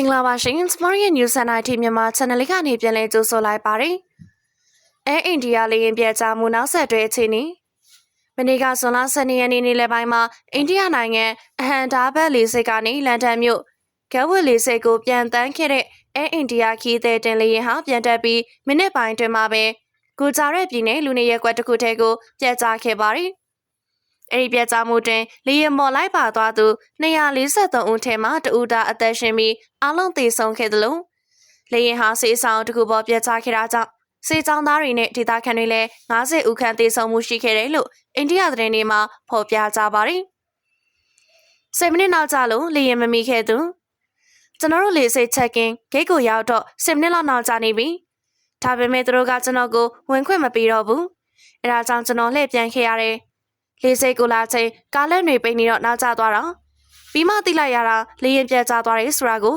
မင်္ဂလာပါရှင်စမော်ရီရဲ့ News and IT မြန်မာ Channel လေးကနေပြန်လည်ကြိုဆိုလိုက်ပါတယ်။အဲအိန္ဒိယလေရင်ပြချမှုနောက်ဆက်တွဲအခြေအနေမနေ့ကဇွန်လ12ရက်နေ့နေ့လယ်ပိုင်းမှာအိန္ဒိယနိုင်ငံအဟန်ဒါဘတ်လေဆိပ်ကနေလန်ဒန်မြို့ကဲဝစ်လေဆိပ်ကိုပြန်တန်းခဲ့တဲ့အဲအိန္ဒိယခီးသည်တင်လေရင်ဟာပြန်တက်ပြီးမိနစ်ပိုင်းတွင်မှာပဲဂူဂျာရက်ပြည်နယ်လူနေရပ်ကွက်တစ်ခုထဲကိုပြက်ကျခဲ့ပါတယ်။ အဲ့ဒီပြက်ကျမှုတွင်လေယာဉ်မော်လိုက်ပါသွားသူ243ဦးထဲမှတဦးတာအသက်ရှင်ပြီးအလုံးသေဆုံးခဲ့တယ်လို့လေယာဉ်ဟာစေးဆောင်တစ်ခုပေါ်ပြက်ကျခဲ့တာကြောင့်စေချောင်းသားတွေနဲ့ဒေသခံတွေလည်း90ဦးခန့်သေဆုံးမှုရှိခဲ့တယ်လို့အိန္ဒိယသတင်းတွေမှာဖော်ပြကြပါတယ်။10မိနစ်နောက်ကြာလို့လေယာဉ်မမီခဲ့သူကျွန်တော်တို့လေစိတ်ချက်ကင်ဂိတ်ကိုရောက်တော့10မိနစ်လောက်နောက်ကြာနေပြီ။ဒါပေမဲ့သူတို့ကကျွန်တော်ကိုဝင်ခွင့်မပေးတော့ဘူး။အဲဒါကြောင့်ကျွန်တော်လှည့်ပြန်ခဲ့ရတယ်။ လေစိတ်ကိုလာချိန်ကားလက်တွေပိတ်နေတော့နောက်ကျသွားတော့ပြီးမှသိလိုက်ရတာလေရင်ပြတ်ကျသွားတယ်ဆိုတာကို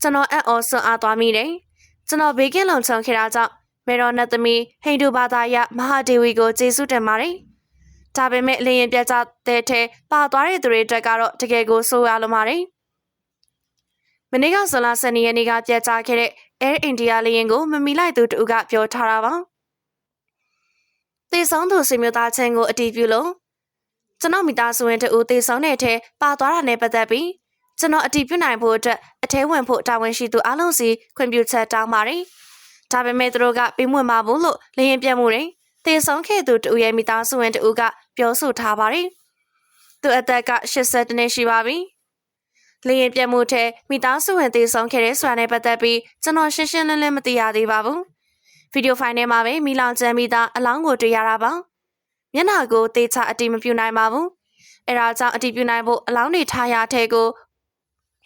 ကျွန်တော်အံ့ဩဆွမ်းအားသွားမိတယ်။ကျွန်တော်ဘေးကင်းလုံခြုံခဲ့တာကြောင့်မေရောနတ်သမီးဟိန္ဒူဘာသာယမဟာဒေဝီကိုကျေးဇူးတင်ပါတယ်။ဒါပေမဲ့လေရင်ပြတ်ကျတဲ့ထဲပါသွားတဲ့သူတွေအတွက်ကတော့တကယ်ကိုဆိုးရလုံးပါတယ်။မနေ့ကဇွန်လ12ရက်နေ့ကပြတ်ကျခဲ့တဲ့ Air India လေယာဉ်ကိုမမီလိုက်သူတဦးကပြောထားတာပါ။တေဆုံးသူစီမျိုးသားချင်းကိုအတီးပြုလို့ ကျွန်တော်မိသားစုဝင်တဦးတေဆုံးတဲ့အထက်ပါသွားတာနဲ့ပတ်သက်ပြီးကျွန်တော်အတီးပြုနိုင်ဖို့အတွက်အထဲဝင်ဖို့တာဝန်ရှိသူအလုံးစီခွင့်ပြုချက်တောင်းပါတယ်။ဒါပေမဲ့သူတို့ကပြီးမွင့်ပါဘူးလို့လေရင်ပြတ်မှုတွေတေဆုံးခဲ့သူတဦးရဲ့မိသားစုဝင်တဦးကပြောဆိုထားပါတယ်။သူအသက်က80နှစ်ရှိပါပြီ။လေရင်ပြတ်မှုထဲမိသားစုဝင်တေဆုံးခဲ့တဲ့ဆိုတာနဲ့ပတ်သက်ပြီးကျွန်တော်ရှင်းရှင်းလင်းလင်းမသိရသေးပါဘူး။ဗီဒီယိုဖိုင်ထဲမှာပဲမီလောင်ကျမ်းမိသားအလောင်းကိုတွေ့ရတာပါ။ မျက်နှာကိုတေချာအတိမပြုနိုင်ပါဘူး။အဲဒါကြောင့်အတိပြုနိုင်ဖို့အလောင်းတွေထားရတဲ့ကို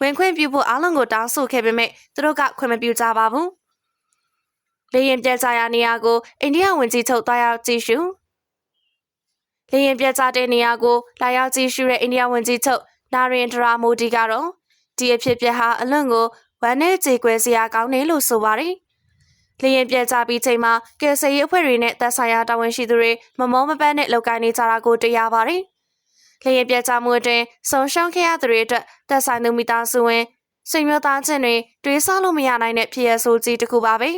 ဝင်ခွင့်ပြုဖို့အားလုံးကိုတောင်းဆိုခဲ့ပေမဲ့သူတို့ကခွင့်မပြုကြပါဘူး။လေရင်ပြက်ကြရနေရာကိုအိန္ဒိယဝန်ကြီးချုပ်တွားရောက်ကြည့်ရှု။လေရင်ပြက်ကြတဲ့နေရာကိုလာရောက်ကြည့်ရှုတဲ့အိန္ဒိယဝန်ကြီးချုပ်နာရင်ဒရာမိုဒီကတော့ဒီအဖြစ်ပြက်ဟာအလွန်ကိုဝမ်းနဲ့ကြေကွဲစရာကောင်းတယ်လို့ဆိုပါတယ်။ လေရင်ပြက်ကြပြီးချိန်မှာကယ်ဆယ်ရေးအဖွဲ့တွေနဲ့သက်ဆိုင်ရာတာဝန်ရှိသူတွေမမောမပန်းနဲ့လောက်ကိုင်းနေကြတာကိုတွေ့ရပါတယ်။လေရင်ပြက်ကြမှုအတွင်းဆုံးရှုံးခဲ့ရသူတွေအတွက်သက်ဆိုင်သူမိသားစုဝင်ဆွေမျိုးသားချင်းတွေတွေးစားလို့မရနိုင်တဲ့ဖြစ်ရဆိုးကြီးတစ်ခုပါပဲ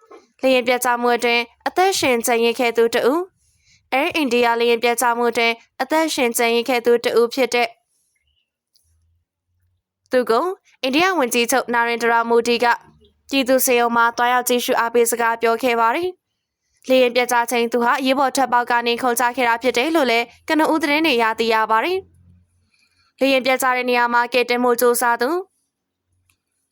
။လေရင်ပြက်ကြမှုအတွင်းအသက်ရှင်ကျန်ရခဲ့သူတဦး Air India လေရင်ပြက်ကြမှုအတွင်းအသက်ရှင်ကျန်ရခဲ့သူတဦးဖြစ်တဲ့သူကအိန္ဒိယဝန်ကြီးချုပ်နာရင်ဒရာမိုဒီက ပြည်သူစေယုံမှာတွားရောက်ကြည့်ရှုအားပေးစကားပြောခဲ့ပါတယ်။လေရင်ပြကြချင်းသူဟာရေးပေါ်ထပ်ပေါက်ကနေခုန်ချခဲ့တာဖြစ်တယ်လို့လည်းကနဦးသတင်းတွေရသိရပါတယ်။လေရင်ပြကြတဲ့နေရာမှာကဲတင်မှုစူးစမ်းသူ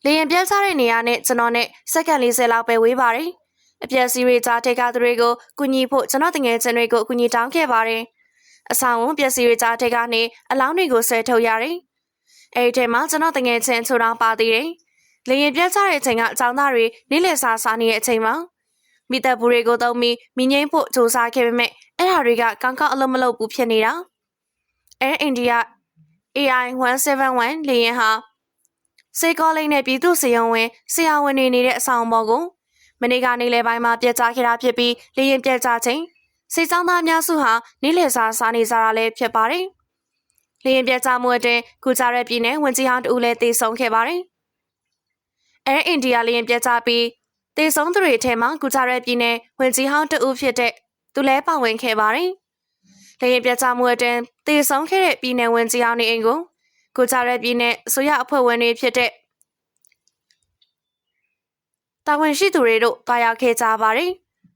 လေရင်ပြကြတဲ့နေရာနဲ့ကျွန်တော်နဲ့စက္ကန့်40လောက်ပဲဝေးပါတယ်။အပြည့်စီရီကြားထိတ်ကသူတွေကိုကူညီဖို့ကျွန်တော်တငယ်ချင်းတွေကိုကူညီတောင်းခဲ့ပါတယ်။အဆောင်ဝန်ပျက်စီးရကြထိတ်ကနေအလောင်းတွေကိုဆွဲထုတ်ရတယ်။အဲဒီထဲမှာကျွန်တော်တငယ်ချင်းချိုးတောင်းပါသေးတယ်။ လေရင်ပြတ်ချတဲ့အချိန်ကအချောင်းသားတွေနေ့လည်စာစားနေတဲ့အချိန်မှာမိသက်ဘူးတွေကိုသုံးပြီးမိငိမ့်ဖို့စူးစမ်းခဲ့ပေမဲ့အဲ့ဓာတွေကကောင်းကောင်းအလုပ်မလုပ်ဘူးဖြစ်နေတာ။ Air India AI 171လေယာဉ်ဟာစေကောလိန်နဲ့ပြည်သူ့စေယုံဝင်ဆရာဝန်တွေနေတဲ့အဆောင်ပေါ်ကိုမနေ့ကနေလယ်ပိုင်းမှာပြက်ကျခဲ့တာဖြစ်ပြီးလေရင်ပြက်ကျချိန်စေချောင်းသားအများစုဟာနေ့လယ်စာစားနေကြတာလည်းဖြစ်ပါတယ်။လေရင်ပြက်ကျမှုအတွင်းကုကြရက်ပြည်နယ်ဝန်ကြီးဟောင်းတဦးလည်းတေဆုံးခဲ့ပါတယ်။ Air India လေရင်ပြက်ကျပြီးတေဆုံးသူတွေထဲမှာကုကြရက်ပြည်နယ်ဝန်ကြီးဟောင်းတဦးဖြစ်တဲ့သူလည်းပါဝင်ခဲ့ပါတယ်။လေရင်ပြက်ကျမှုအတွင်းတေဆုံးခဲ့တဲ့ပြည်နယ်ဝန်ကြီးဟောင်းနေအိမ်ကိုကုကြရက်ပြည်နယ်အစိုးရအဖွဲ့ဝင်တွေဖြစ်တဲ့တာဝန်ရှိသူတွေတို့တွားရောက်ခဲ့ကြပါတယ်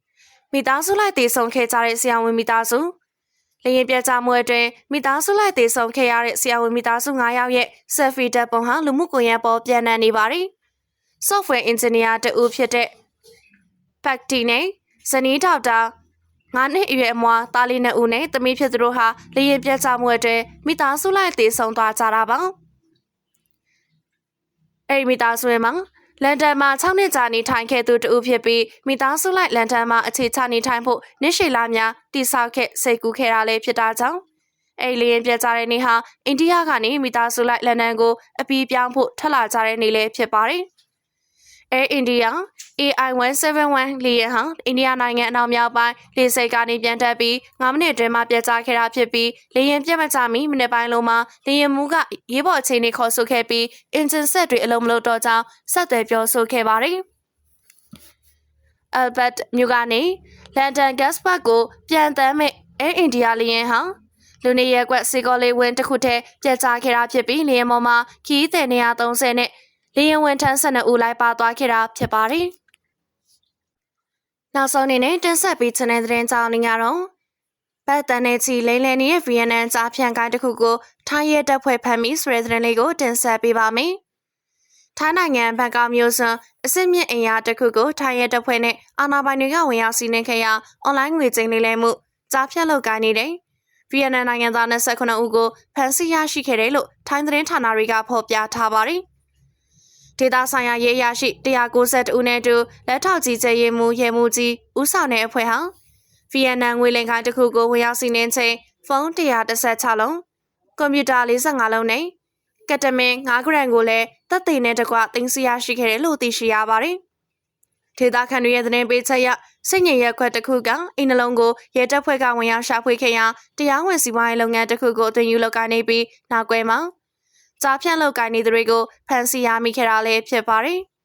။မိသားစုလိုက်တည်ဆုံခဲ့ကြတဲ့ဆရာဝန်မိသားစုလေရင်ပြကြမှုအတွင်းမိသားစုလိုက်တည်ဆုံခဲ့ရတဲ့ဆရာဝန်မိသားစု9ယောက်ရဲ့ selfie တပ်ပုံဟာလူမှုကွန်ရက်ပေါ်ပြန်နှံ့နေပါတယ်။ software engineer တဦးဖြစ်တဲ့ Facty နဲ့ဇနီးဒေါက်တာငါးနှစ်အရွယ်အမွာတားလေးနှစ်ဦးနဲ့သမီးဖြစ်သူတို့ဟာလေရင်ပြကြမှုအတွင်းမိသားစုလိုက်တည်ဆုံသွားကြတာပါ။အဲ့ဒီမိသားစုရဲ့မှာလန်ဒန်မှာ6နှစ်ကြာနေထိုင်ခဲ့သူတူဖြစ်ပြီးမိသားစုလိုက်လန်ဒန်မှာအခြေချနေထိုင်ဖို့နှစ်ရှည်လများတိဆောက်ခဲ့စိတ်ကူးခဲ့တာလည်းဖြစ်တာကြောင့်အဲ့လျင်ပြကြတဲ့နေ့ဟာအိန္ဒိယကနေမိသားစုလိုက်လန်ဒန်ကိုအပီးပြောင်းဖို့ထက်လာကြတဲ့နေ့လည်းဖြစ်ပါတယ် Air India AI171 လေယာဉ်ဟာအိန္ဒိယနိုင်ငံအနောက်မြောက်ပိုင်းလေဆိပ်ကနေပြန်တက်ပြီး9မိနစ်အတွင်းမှာပြတ်ကျခဲ့တာဖြစ်ပြီးလေယာဉ်ပြတ်မကျမီမိနစ်ပိုင်းလုံးမှာလေယာဉ်မူးကရေးပေါ်အခြေအနေခေါ်ဆိုခဲ့ပြီးအင်ဂျင်ဆက်တွေအလုံးမလို့တော့ကြောင်းဆက်သွယ်ပြောဆိုခဲ့ပါတယ်။ Albert မြို့ကနေလန်ဒန် Gaspark ကိုပြန်တမ်းမဲ့ Air India လေယာဉ်ဟာလူနေရက်ကွက်စေကောလေးဝင်းတစ်ခုတည်းပြတ်ကျခဲ့တာဖြစ်ပြီးလေယာဉ်ပေါ်မှာခီးသည်130နဲ့ လေယာဉ်ဝန်ထမ်း12ဦးလိုက်ပါသွားခဲ့တာဖြစ်ပါတယ်။နောက်ဆုံးအနေနဲ့တင်ဆက်ပေးချင်တဲ့သတင်းကြောင်းနေကတော့ဘတ်တန်နဲ့ချီလိမ့်လည်နေတဲ့ VNN ကြားဖြန့်ကိုင်းတစ်ခုကိုထိုင်းရဲတပ်ဖွဲ့ဖမ်းမိဆိုတဲ့သတင်းလေးကိုတင်ဆက်ပေးပါမယ်။ထိုင်းနိုင်ငံဘန်ကောက်မြို့စွန်အစစ်မြင့်အင်အားတစ်ခုကိုထိုင်းရဲတပ်ဖွဲ့နဲ့အာဏာပိုင်တွေကဝင်ရောက်စီးနင်းခဲ့ရာအွန်လိုင်းငွေကြေးလိမ့်လည်မှုကြားဖြန့်လုပ်ကိုင်းနေတဲ့ VNN နိုင်ငံသား29ဦးကိုဖမ်းဆီးရရှိခဲ့တယ်လို့ထိုင်းသတင်းဌာနတွေကဖော်ပြထားပါတယ်။ ဒေတာဆိုင်ရာရေးရရှိ192ဦးနဲ့တူလက်ထောက်ကြီးကျယ်ရေးမှူးရဲမှူးကြီးဦးဆောင်တဲ့အဖွဲ့ဟာ VNN ငွေလင်ခိုင်းတစ်ခုကိုဝင်ရောက်စီးနင်းချိန်ဖုန်း116လုံးကွန်ပျူတာ45လုံးနဲ့ကက်တမင်9ဂရမ်ကိုလည်းတပ်သိနဲ့တကွတင်စီရရှိခဲ့တယ်လို့သိရှိရပါတယ်။ဒေတာခန်တွေရဲ့သတင်းပေးချက်အရစိတ်ငြိမ်ရက်ခွက်တစ်ခုကအင်းနှလုံးကိုရဲတပ်ဖွဲ့ကဝင်ရောက်ရှာဖွေခဲ့ရာတရားဝင်စီးပွားရေးလုပ်ငန်းတစ်ခုကိုအသွင်ယူလုပ်ကိုင်နေပြီးနောက်ကွယ်မှာ ကြားဖြန့်လုပ်ကိုင်နေသူတွေကိုဖမ်းဆီးရမိခဲ့တာလည်းဖြစ်ပါတယ်။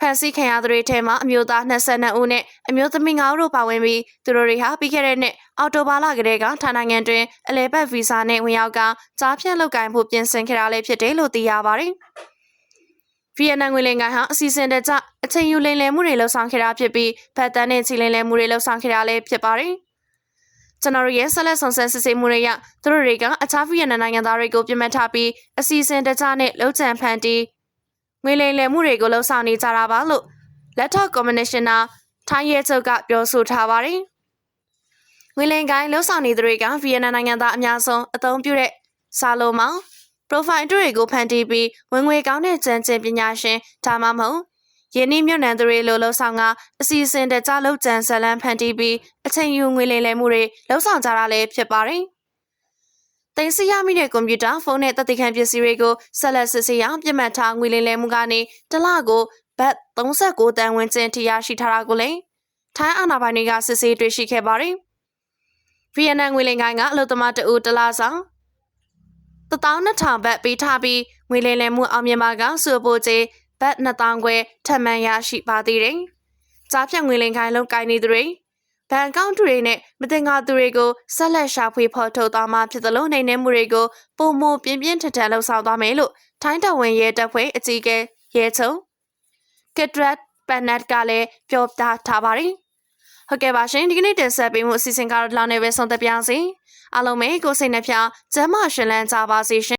ဖမ်းဆီးခံရသူတွေထဲမှာအမျိုးသား22ဦးနဲ့အမျိုးသမီး9ဦးတို့ပါဝင်ပြီးသူတို့တွေဟာပြီးခဲ့တဲ့နှစ်အော်တိုဘာလကတည်းကထိုင်းနိုင်ငံတွင်အလဲပတ်ဗီဇာနဲ့ဝင်ရောက်ကကြားဖြန့်လုပ်ကိုင်ဖို့ပြင်ဆင်ခဲ့တာလည်းဖြစ်တယ်လို့သိရပါတယ်။ VNN ငွေလင်ကိုင်ဟာအစီအစဉ်တကျအချိန်ယူလင်လည်မှုတွေလှုပ်ဆောင်ခဲ့တာဖြစ်ပြီးဖတ်တန်းနဲ့ချီလင်လည်မှုတွေလှုပ်ဆောင်ခဲ့တာလည်းဖြစ်ပါတယ်။ ကျွန်တော်တို့ရဲ့ဆက်လက်ဆောင်ဆန်းစစ်ဆေးမှုတွေရသူတို့တွေကအခြား VNN နိုင်ငံသားတွေကိုပြစ်မှတ်ထားပြီးအစီအစဉ်တကျနဲ့လှုပ်ကြံဖန်တီးငွေလင်လည်မှုတွေကိုလှုပ်ဆောင်နေကြတာပါလို့လက်ထောက်ကော်မရှင်နာထိုင်းရဲချုပ်ကပြောဆိုထားပါတယ်။ငွေလင်ကိုင်လှုပ်ဆောင်နေသူတွေက VNN နိုင်ငံသားအများဆုံးအသုံးပြုတဲ့စာလုံးမောင် profile တွေကိုဖန်တီးပြီးဝင်ငွေကောင်းတဲ့ကြံကျင်ပညာရှင်ဒါမှမဟုတ် ယင်းနှမြုံနှံသူတွေလိုလှုပ်ဆောင်ကအစီအစဉ်တကြလှုပ်ကြံဇလန်းဖန်တီးပြီးအချိန်ယူငွေလိမ်လည်မှုတွေလှုပ်ဆောင်ကြတာလည်းဖြစ်ပါတယ်။တင်စီရမိတဲ့ကွန်ပျူတာဖုန်းနဲ့တပ်သိခံပစ္စည်းတွေကိုဆက်လက်စစ်ဆေးရပြတ်မှတ်ထားငွေလိမ်လည်မှုကနေတစ်လကိုဘတ်39တန်ဝန်းကျင်ထိရရှိထားတာကိုလည်းထိုင်းအာဏာပိုင်တွေကစစ်ဆေးတွေ့ရှိခဲ့ပါတယ်။ VNN ငွေလိမ်ကိုင်းကအလုသမားတအူတလားဆောင်12000ဘတ်ပေးထားပြီးငွေလဲလဲမှုအောင်မြင်ပါကစုပိုချေ ဘတ်2000ခွဲထပ်မံရရှိပါသေးတယ်။ကြားဖြတ်ငွေလိမ်ခိုင်းလုံးကိုင်းနေသူတွေဘဏ်ကောင့်တွေနဲ့မတင်ငါသူတွေကိုဆက်လက်ရှာဖွေဖော်ထုတ်သွားမှာဖြစ်သလိုနိုင်နေမှုတွေကိုပုံမပြင်းပြင်းထန်ထန်လှုပ်ဆောင်သွားမယ်လို့ထိုင်းတော်ဝင်ရဲတပ်ဖွဲ့အကြီးအကဲရဲချုံကက်ဒရတ်ပန်နတ်ကလည်းပြောပြထားပါတယ်။ဟုတ်ကဲ့ပါရှင်ဒီကနေ့တင်ဆက်ပေးမှုအစီအစဉ်ကတော့ဒီလောက်နဲ့ပဲဆုံးသက်ပြအောင်စီအားလုံးပဲကိုယ်စိတ်နှပြကျမ်းမာရှင်လန်းကြပါစေရှင်